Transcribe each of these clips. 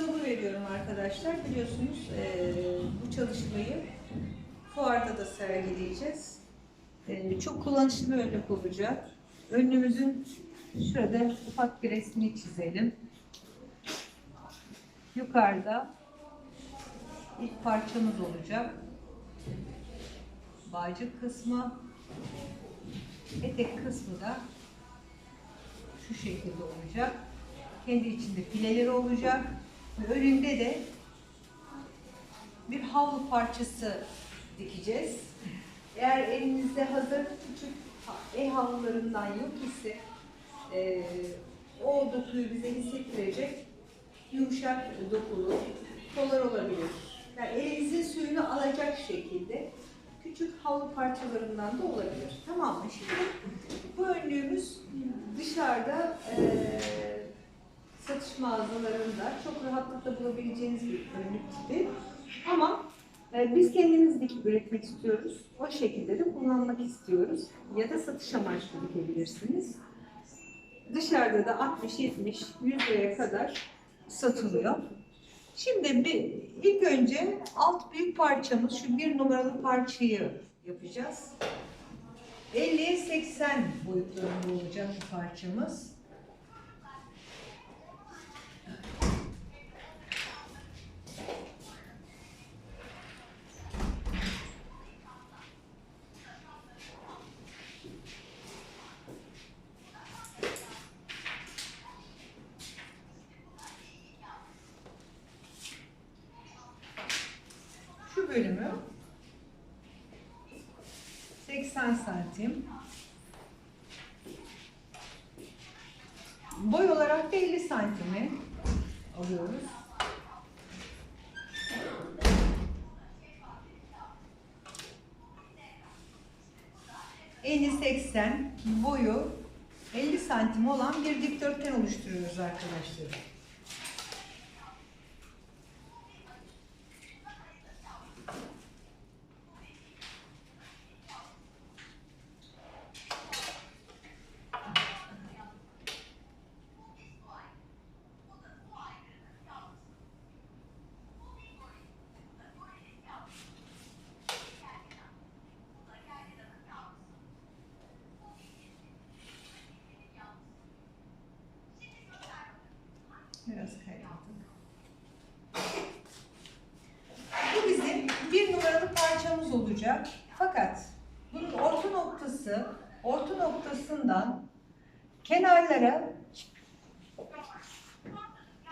Kalıbı veriyorum arkadaşlar. Biliyorsunuz eee, bu çalışmayı fuarda da sergileyeceğiz. Eee, çok kullanışlı bir önlük olacak. Önlüğümüzün şurada ufak bir resmini çizelim. Yukarıda ilk parçamız olacak. Bağcık kısmı, etek kısmı da şu şekilde olacak. Kendi içinde fileleri olacak. Ve önünde de bir havlu parçası dikeceğiz. Eğer elinizde hazır küçük el havlularından yok ise eee, o dokuyu bize hissettirecek yumuşak dokulu kollar olabilir. Yani elinizin suyunu alacak şekilde küçük havlu parçalarından da olabilir. Tamam mı şimdi? Bu önlüğümüz dışarıda eee satış mağazalarında çok rahatlıkla bulabileceğiniz bir önlük tipi. Ama e, biz kendimiz dikip üretmek istiyoruz. O şekilde de kullanmak istiyoruz. Ya da satış amaçlı dikebilirsiniz. Dışarıda da 60, 70, 100 liraya kadar satılıyor. Şimdi bir, ilk önce alt büyük parçamız şu bir numaralı parçayı yapacağız. 50'ye 80 boyutlarında olacak bu parçamız. Şu bölümü 80 santim. Boy olarak da 50 santimi alıyoruz. Eni 80, boyu 50 santim olan bir dikdörtgen oluşturuyoruz arkadaşlar. Biraz kaydırdık. Bu bizim bir numaralı parçamız olacak. Fakat bunun orta noktası, orta noktasından kenarlara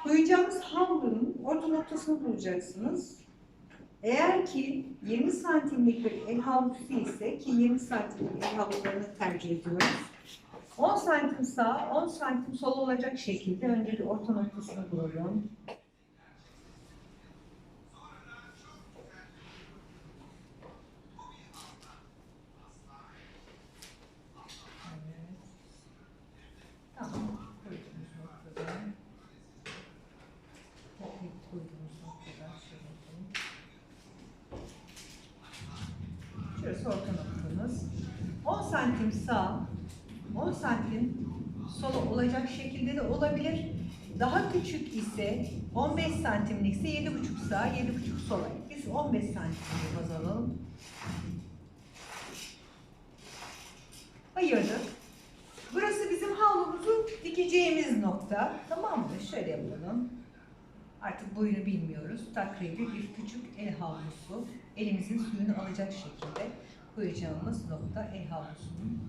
koyacağımız havlunun orta noktasını bulacaksınız. Eğer ki 20 santimlik bir el havlusu ise ki 20 santimlik el havlularını tercih ediyoruz. 10 santim sağ, 10 santim sol olacak şekilde önce bir orta noktasını buluyorum. Evet. Tamam. Koyduğumuz noktada. Teknik koyduğumuz noktada şöyle yapalım. Şurası orta noktamız. 10 santim sağ, 10 santim sola olacak şekilde de olabilir. Daha küçük ise 15 santimlikse 7,5 sağ, 7,5 sola. Biz 15 santimlik baz alalım. Ayırdık. Burası bizim havlumuzu dikeceğimiz nokta. Tamam mı? Şöyle yapalım. Artık boyunu bilmiyoruz. Takribi bir küçük el havlusu. Elimizin suyunu alacak şekilde koyacağımız nokta el havlusunun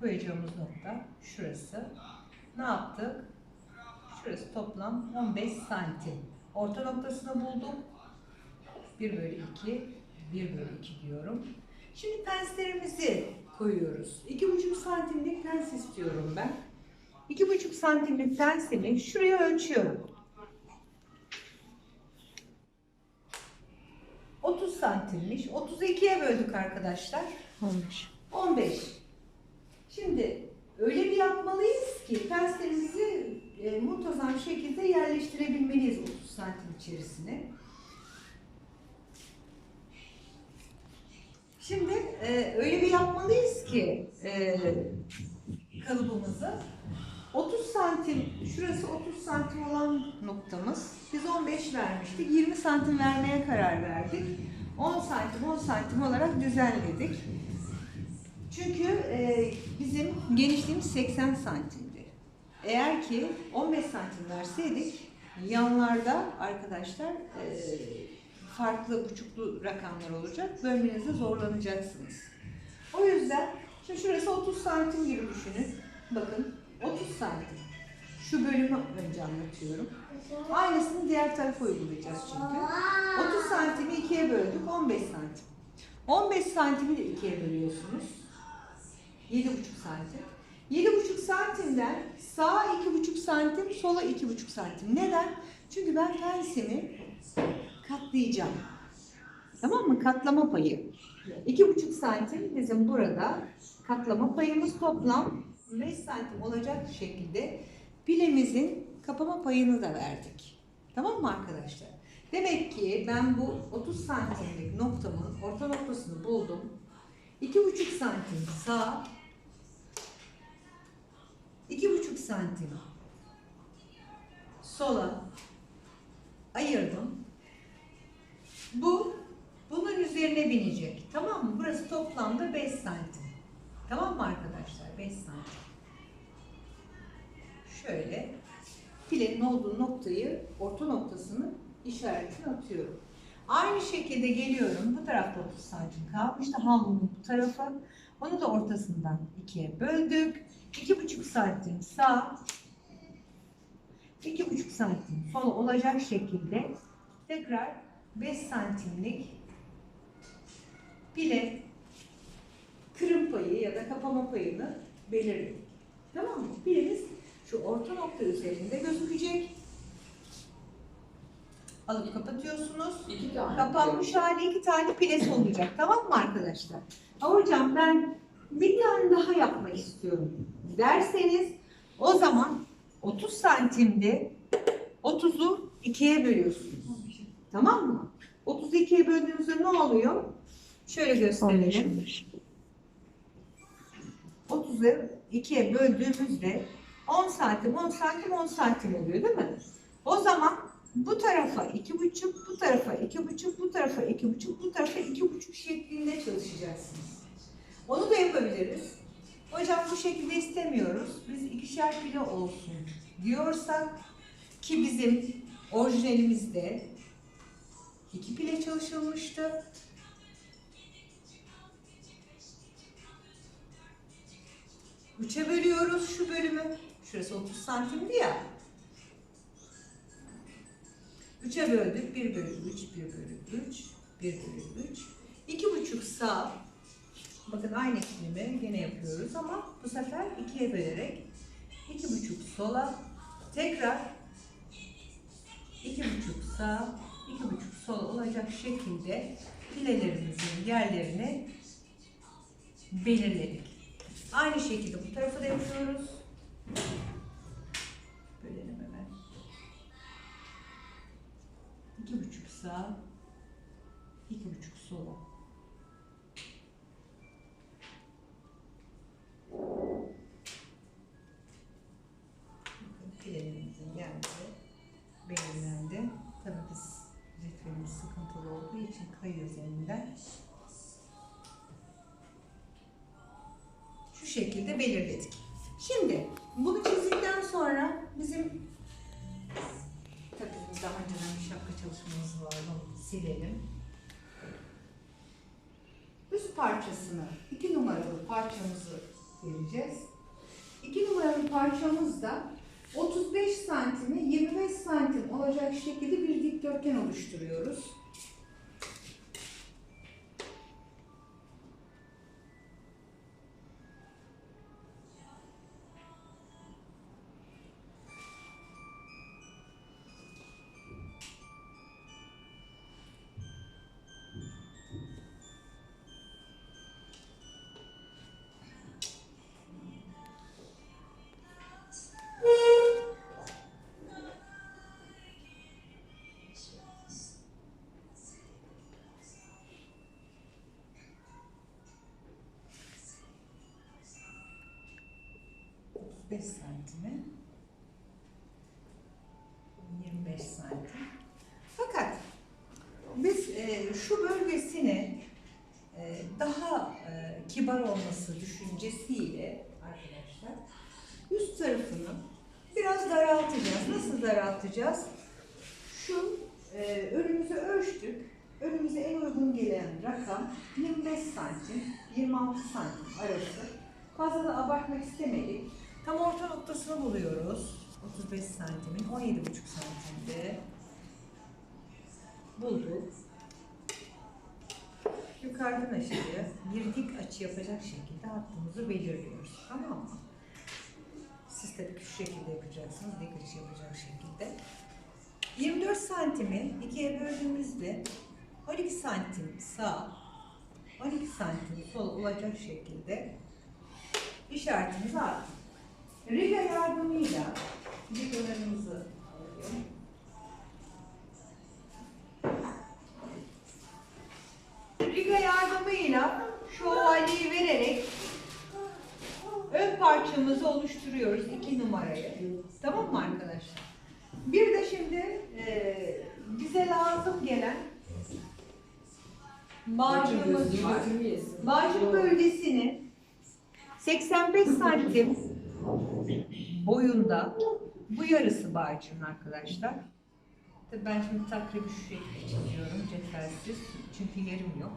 koyacağımız nokta şurası. Ne yaptık? Şurası toplam 15 santim. Orta noktasını bulduk. 1 bölü 2, 1 bölü 2 diyorum. Şimdi penslerimizi koyuyoruz. 2,5 santimlik pens istiyorum ben. 2,5 santimlik pensimi şuraya ölçüyorum. 30 santimmiş. 32'ye böldük arkadaşlar. 15. 15. Şimdi öyle bir yapmalıyız ki penslerimizi e, muntazam şekilde yerleştirebilmeliyiz 30 santim içerisine. Şimdi e, öyle bir yapmalıyız ki e, kalıbımızı 30 santim, şurası 30 santim olan nokta noktamız. Biz 15 vermiştik. 20 santim vermeye karar verdik. 10 santim 10 santim olarak düzenledik. Çünkü e, bizim genişliğimiz 80 santimdi. Eğer ki 15 santim verseydik yanlarda arkadaşlar e, farklı buçuklu rakamlar olacak. Bölmenizde zorlanacaksınız. O yüzden şimdi şurası 30 santim gibi düşünün. Bakın 30 santim. Şu bölümü önce anlatıyorum. Aynısını diğer tarafa uygulayacağız çünkü. 30 santimi ikiye böldük 15 santim. 15 santimi de ikiye bölüyorsunuz. 7,5 santim. 7,5 santimden sağa 2,5 santim, sola 2,5 santim. Neden? Çünkü ben pensimi katlayacağım. Tamam mı? Katlama payı. 2,5 santim bizim burada katlama payımız toplam 5 santim olacak şekilde pilemizin kapama payını da verdik. Tamam mı arkadaşlar? Demek ki ben bu 30 santimlik noktamın orta noktasını buldum. 2,5 santim sağ, 2,5 santim sola ayırdım. Bu bunun üzerine binecek. Tamam mı? Burası toplamda 5 santim. Tamam mı arkadaşlar? 5 santim. Şöyle filenin olduğu noktayı, orta noktasını işaretini atıyorum. Aynı şekilde geliyorum. Bu tarafta 30 santim kalmıştı. Havlunun bu tarafı. Onu da ortasından ikiye böldük. 2,5 santim sağ, 2,5 santim sol olacak şekilde tekrar 5 santimlik pile payı ya da kapama payını belirledik. Tamam mı? Pilimiz şu orta nokta üzerinde gözükecek. Alıp kapatıyorsunuz. İki tane. Kapanmış hali iki tane pilesi olacak. Tamam mı arkadaşlar? Ha hocam ben bir tane daha yapmak istiyorum derseniz o zaman 30 santimde 30'u ikiye bölüyorsunuz. Tamam mı? 30'u ikiye böldüğünüzde ne oluyor? Şöyle gösterelim. 30'u ikiye böldüğümüzde 10 santim, 10 santim, 10 santim oluyor değil mi? O zaman bu tarafa iki buçuk, bu tarafa iki buçuk, bu tarafa iki buçuk, bu tarafa iki buçuk şeklinde çalışacaksınız. Onu da yapabiliriz. Hocam bu şekilde istemiyoruz. Biz ikişer kilo olsun diyorsak ki bizim orijinalimizde iki pile çalışılmıştı. Üçe bölüyoruz şu bölümü. Şurası 30 santimdi ya. 3'e böldük. 1 bölü 3, 1 bölü 3, 1 bölü 3. 2,5 sağ. Bakın aynı işlemi gene yapıyoruz ama bu sefer 2'ye bölerek 2,5 sola. Tekrar 2,5 sağ, 2,5 sola olacak şekilde pilelerimizin yerlerini belirledik. Aynı şekilde bu tarafı da yapıyoruz. Bölelim hemen. İki buçuk sağ, iki buçuk sola. Bakın filelerimizin yerleri belirlendi. Tabii biz ritmimiz sıkıntılı olduğu için kayıyor zeminden. Şekilde belirledik. Şimdi bunu çizdikten sonra bizim Tabii bizim daha önceden bir şapka çalışmamız var. Onu silelim. Üst parçasını, iki numaralı parçamızı vereceğiz. İki numaralı parçamız da 35 santime 25 santim olacak şekilde bir dikdörtgen oluşturuyoruz. 35 santimi 25 santim. Fakat biz e, şu bölgesini e, daha e, kibar olması düşüncesiyle arkadaşlar üst tarafını biraz daraltacağız. Nasıl daraltacağız? Şu e, önümüzü ölçtük. Önümüze en uygun gelen rakam 25 santim, 26 santim arası. Fazla da abartmak istemedik. Tam orta noktasını buluyoruz. 35 santimin 17,5 santimde bulduk. Yukarıdan aşağıya bir dik açı yapacak şekilde hattımızı belirliyoruz. Tamam mı? Siz tabii şu şekilde yapacaksınız. Dik açı yapacak şekilde. 24 santimi ikiye böldüğümüzde 12 santim sağ, 12 santim sol olacak şekilde işaretimizi attık. Yardımıyla rigalarımızı alalım. Riga yardımıyla şu ovaliyi vererek ön parçamızı oluşturuyoruz iki numarayı. Tamam mı arkadaşlar? Bir de şimdi e, bize lazım gelen bağcığımız var. Bağcık bölgesini 85 santim boyunda bu yarısı bağcığın arkadaşlar. Tabii ben şimdi takribi şu şekilde çiziyorum cetvelsiz çünkü yerim yok.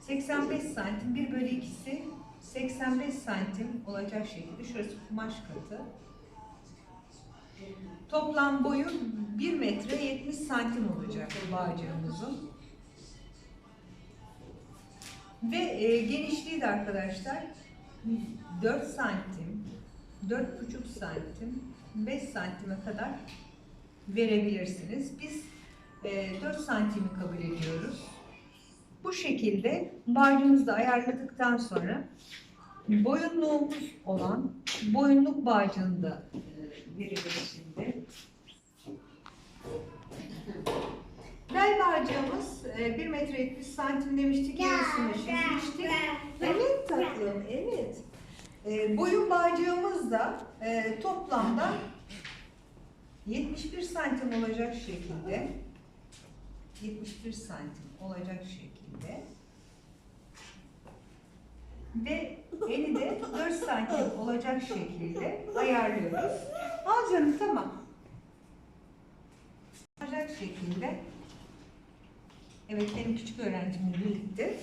85 santim 1 bölü 2'si 85 santim olacak şekilde şurası kumaş katı. Toplam boyu 1 metre 70 santim olacak bağcığımızın. Ve e, genişliği de arkadaşlar 4 santim, 4,5 santim, 5 santime kadar verebilirsiniz. Biz e, 4 santimi kabul ediyoruz. Bu şekilde bağcığımızı da ayarladıktan sonra boyunluğumuz olan boyunluk bağcığını da e, vereceğiz şimdi. Bel bağcığımız e, 1 metre 70 santim demiştik, yarısını çizmiştik. Evet tatlım, evet. E, boyun bağcığımız da e, toplamda 71 santim olacak şekilde 71 santim olacak şekilde ve eni de 4 santim olacak şekilde ayarlıyoruz. Al canım tamam. Olacak şekilde Evet benim küçük öğrencimle birlikte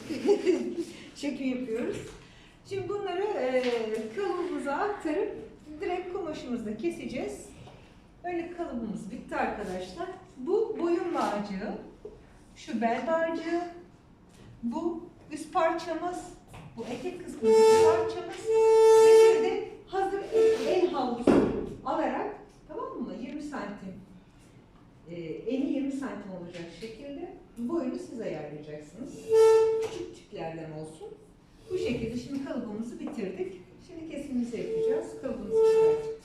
şekil yapıyoruz. Şimdi bunları e, kalıbımıza aktarıp direkt kumaşımızda keseceğiz. Öyle kalıbımız bitti arkadaşlar. Bu boyun bağcığı, şu bel bağcığı, bu üst parçamız, bu etek kısmı üst parçamız ve de hazır el, el havlusu alarak tamam mı 20 santim e, eni 20 santim olacak şekilde boyunu siz ayarlayacaksınız. Küçük tiplerden olsun. Bu şekilde şimdi kalıbımızı bitirdik. Şimdi kesimimizi yapacağız. Kalıbımızı çıkartacağız.